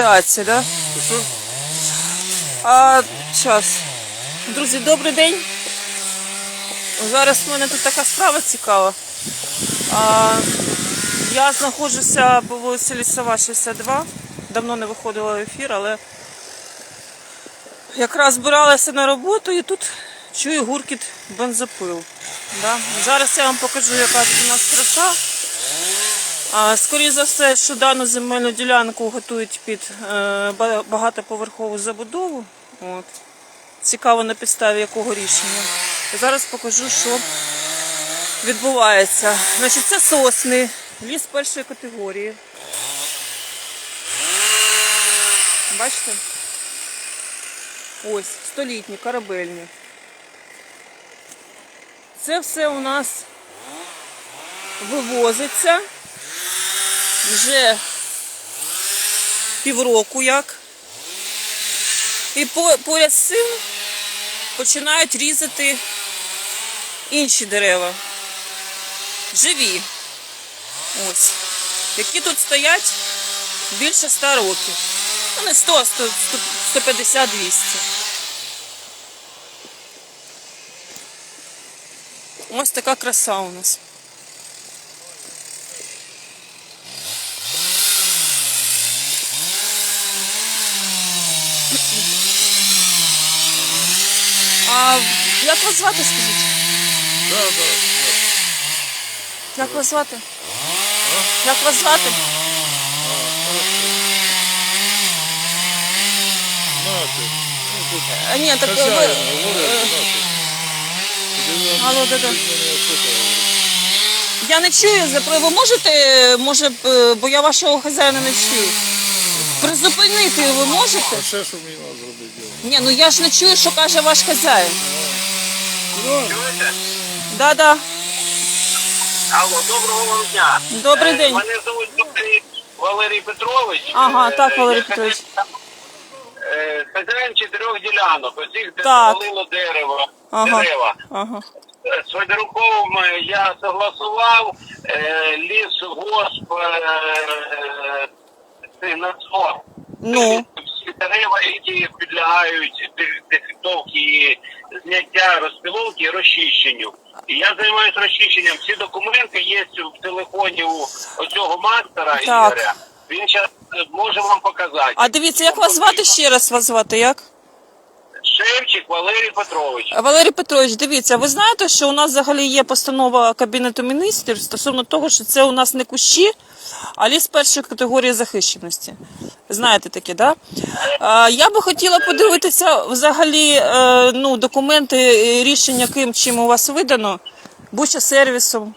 рекреація, да? А час. Друзі, добрий день. Зараз в мене тут така справа цікава. А, я знаходжуся по вулиці Лісова, 62. Давно не виходила в ефір, але якраз збиралася на роботу і тут чую гуркіт бензопил. Да? Зараз я вам покажу, яка у нас краса. Скоріше за все, що дану земельну ділянку готують під е, багатоповерхову забудову. От. Цікаво на підставі якого рішення. Зараз покажу, що відбувається. Значить, це сосни, ліс першої категорії. Бачите? Ось, столітні, корабельні. Це все у нас вивозиться вже півроку як. І поряд з цим починають різати інші дерева. Живі. Ось. Які тут стоять більше 100 років. Ну, не 100, 100 150, 200. Ось така краса у нас. Як вас звати, скажіть? Да, да. Як вас звати? Як вас звати? А, ні, так хазяїн ви- говорить, Алло, да-да. Я не чую, запро- ви можете, може, б, е, бо я вашого хазяїна не чую. Призупинити ви можете? А ще що мені треба зробити? Ні, ну я ж не чую, що каже ваш хазяїн. Ну, Да, да. Алло, доброго вам дня. Добрий Е, день. Мене звуть Валерій- Валерій Петрович. Ага, Е, так, Валерій я Петрович. е, Хазяїн чотирьох ділянок, оцих, де Так. дерево, Ага. дерева. Ага. Е, З Федоруковим е, я согласував, е, ліс, госп, е, е, нацор. Ну. Всі дерева, які підлягають де- дефектовці, і зняття, розпіловки і розчищенню. І я займаюся розчищенням. Всі документи є в телефоні у оцього мастера Так. Ігоря. Він зараз може вам показати. А дивіться, як вас звати ще раз вас звати? Як? Шевчик Валерій Петрович. Валерій Петрович, дивіться, ви знаєте, що у нас взагалі є постанова Кабінету міністрів стосовно того, що це у нас не кущі, а ліс першої категорії захищеності. Знаєте таке, да? Е, Я би хотіла подивитися взагалі е, ну, документи е, рішення, ким чим у вас видано, Буча сервісом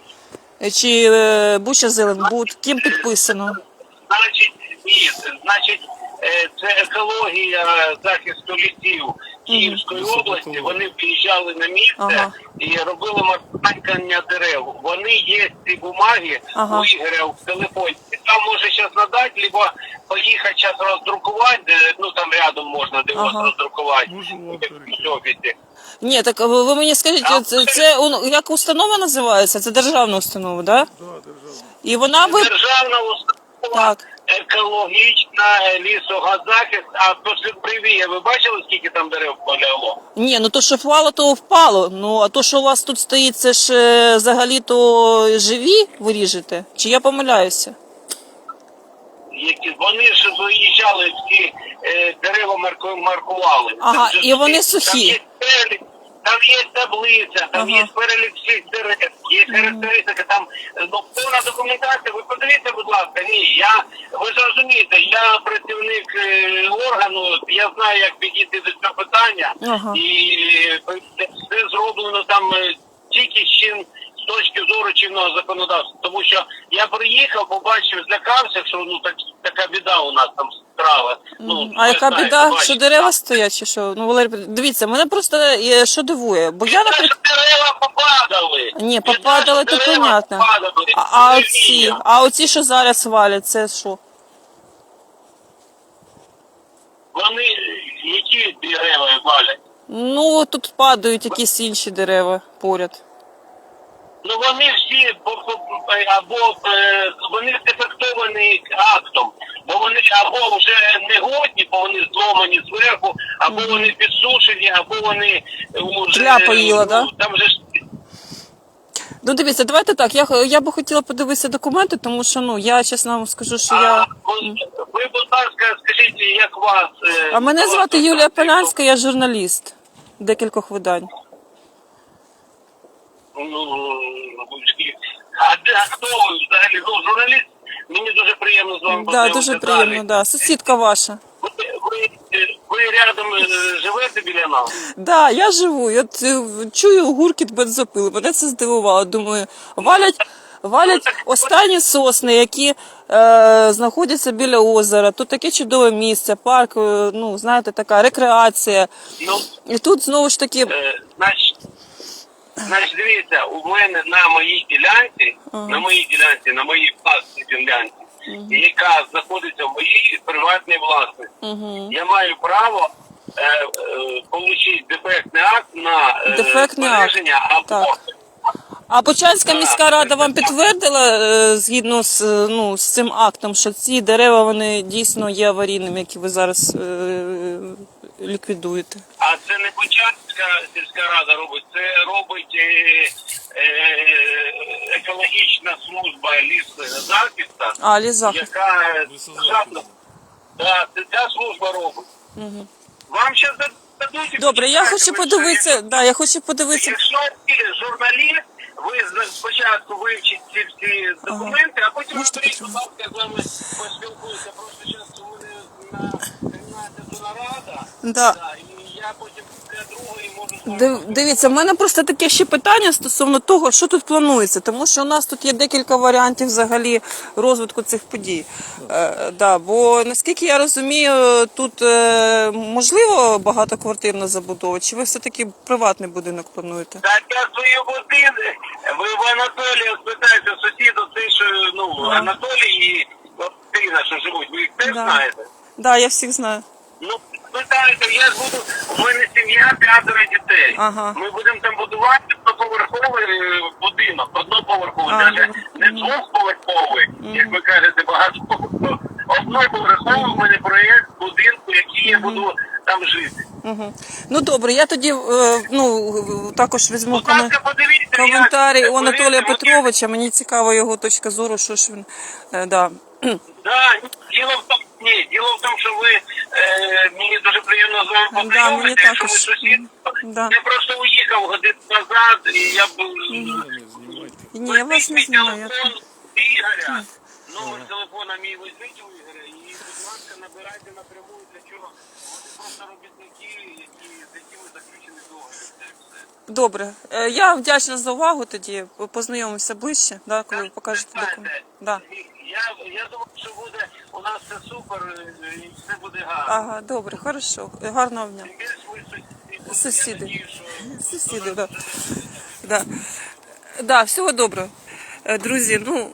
е, чи е, Буча Зеленбуд, ким підписано. Значить, ні, значить, е, це екологія захисту лісів Київської області. Вони приїжджали на місце Ага. і робили маркання дерев. Вони є ці бумаги Ага. у Ігоря в телефоні. Там може зараз надати, либо поїхати зараз роздрукувати, ну там рядом можна де Ага. роздрукувати в офісі. Ні, так ви, мені скажіть, це, це як установа називається? Це державна установа, да? да, державна. І вона ви. Державна установа. Так. Екологічна лісогазахист, а після привія ви бачили, скільки там дерев полягло? Ні, ну то, що впало, то впало. Ну а то, що у вас тут стоїть, це ж е, взагалі то живі ви ріжете? Чи я помиляюся? які вони ж виїжджали всі е, дерева марку, маркували. Ага, же і вони всі- сухі. Там є перелік, там є таблиця, там є перелік всіх дерев, є характеристики, там ну, повна документація. Ви подивіться, будь ласка, ні, я ви ж розумієте, я працівник е, органу, я знаю, як підійти до цього питання, Ага. і е, все зроблено там е, тільки з чим. З точки зору чинного законодавства, тому що я приїхав, побачив, злякався, що ну так така біда у нас там страва. Ну А яка знаєте, біда, бачите. що дерева стоять, чи що? Ну, Валерій, Петрович, дивіться, мене просто е, що дивує, бо я, Це ж наприклад. дерева попадали. Ні, попадали, то понятно. А, а оці, а оці, що зараз валять, це що? Вони які дерева валять? Ну, тут падають якісь інші дерева поряд. Ну вони всі по- по- або е, вони дефектовані актом. Бо вони або вже не годні, бо вони зломані зверху, або вони підсушені, або вони вже Тля поїла, да? там же ж Ну дивіться, давайте так. Я, я би хотіла подивитися документи, тому що ну я чесно вам скажу, що А, я. ви, будь ласка, скажіть, як вас? е, А мене звати Юлія Полянська, я журналіст декількох видань. Ну, а а хто взагалі? Ну, журналіст, мені дуже приємно з вами Да, дуже приємно, да. Сусідка ваша. Ви, ви, ви рядом е, живете біля нас? Да, я живу. Я е, чую гуркіт бензопили. Мене це здивувало. Думаю, валять, валять останні сосни, які е, знаходяться біля озера. Тут таке чудове місце, парк, е, ну знаєте, така рекреація. Ну, І тут знову ж таки. е, значить, значить, дивіться, у мене на моїй ділянці, Ага. на моїй ділянці, на моїй власній ділянці, яка знаходиться в моїй приватній власності, Угу. я маю право е, е, отримати дефектний акт на е, Дефектний акт. збереження або Так. А Почанська міська рада вам підтвердила е, згідно з, е, ну, з цим актом, що ці дерева вони дійсно є аварійними, які ви зараз е, ліквідуєте. А це не Початська сільська рада робить, це робить е, е, екологічна служба лісзахисту, А, яка да, це ця служба робить. Угу. Вам ще дадуть. і Добре, я почитайте, хочу ви подивитися. Да, я хочу подивитися. Якщо ви журналіст, ви з- спочатку вивчіть ці всі документи, а потім Можете наберіть, будь ласка, з вами поспілкуюся. Просто зараз у мене на 13 нарада. Да. Да, і я потім після другої можу з вами Див- Дивіться, в мене просто таке ще питання стосовно того, що тут планується, тому що у нас тут є декілька варіантів взагалі розвитку цих подій. Е, да, бо наскільки я розумію, тут е, можливо багатоквартирна забудова, чи ви все-таки приватний будинок плануєте? Так я свою годину. Ви в Анатолія спитайте сусіду, цей, що ну Анатолій і Катерина, що живуть. Ви їх теж Да. знаєте? Да, я всіх знаю. Ну, я ж буду. У мене сім'я п'ятеро дітей. Ага. Ми будемо там будувати одноповерховий е, будинок, одноповерховий, А, навіть не двохповерховий, як ви кажете, багатоповерховий. Одноповерховий у мене проєкт будинку, який я буду там жити. Угу. Ну добре, я тоді е, ну, також візьму Будь ласка, подивіться. коментарі як- у Анатолія повірте, Петровича. Мені цікава його точка зору, що ж він. Е, да. Да, діло в тому, ні, діло в тому, що ви е, мені дуже приємно з вами Да, якщо ми сусід. Да. Я просто уїхав годину назад, і я б Не знімайте. Ні, я вас не знаю. телефон Ігоря. Номер телефона мій візьміть у Ігоря і, будь ласка, набирайте напряму для чого. Вони просто робітники, які, з якими заключені договір. Це все. Добре, Е, я вдячна за увагу тоді. Познайомимося ближче, да, коли ви покажете документ. Знаєте, Да. Я, я думаю, що буде у нас все супер е, і все буде гарно. Ага, добре, хорошо. Гарного дня. Тим більше сусіди. Сусіди. Я надію, що Сусіди, да. Да. Да, всього доброго. Е, Друзі, ну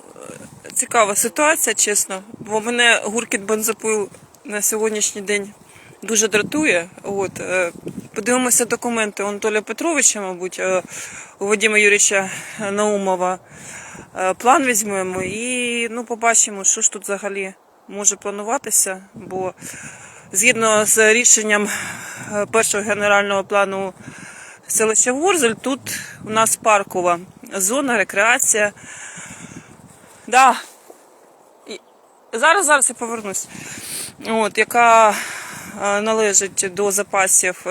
е, цікава ситуація, чесно. Бо мене гуркіт бензопил на сьогоднішній день дуже дратує. От, е, подивимося документи Анатолія Петровича, мабуть, е, у Вадима Юрійовича Наумова. Е, План візьмемо і ну, побачимо, що ж тут взагалі може плануватися. Бо згідно з рішенням е, першого генерального плану селища Ворзель, тут у нас паркова зона, рекреація. Да. Зараз, зараз я повернусь. От, яка е, належить до запасів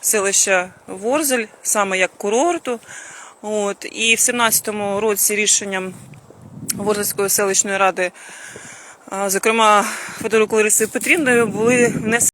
селища Ворзель, саме як курорту. От, і в 17-му році рішенням Ворзельської селищної ради, зокрема Федору Лариси Петрівною, були внесені.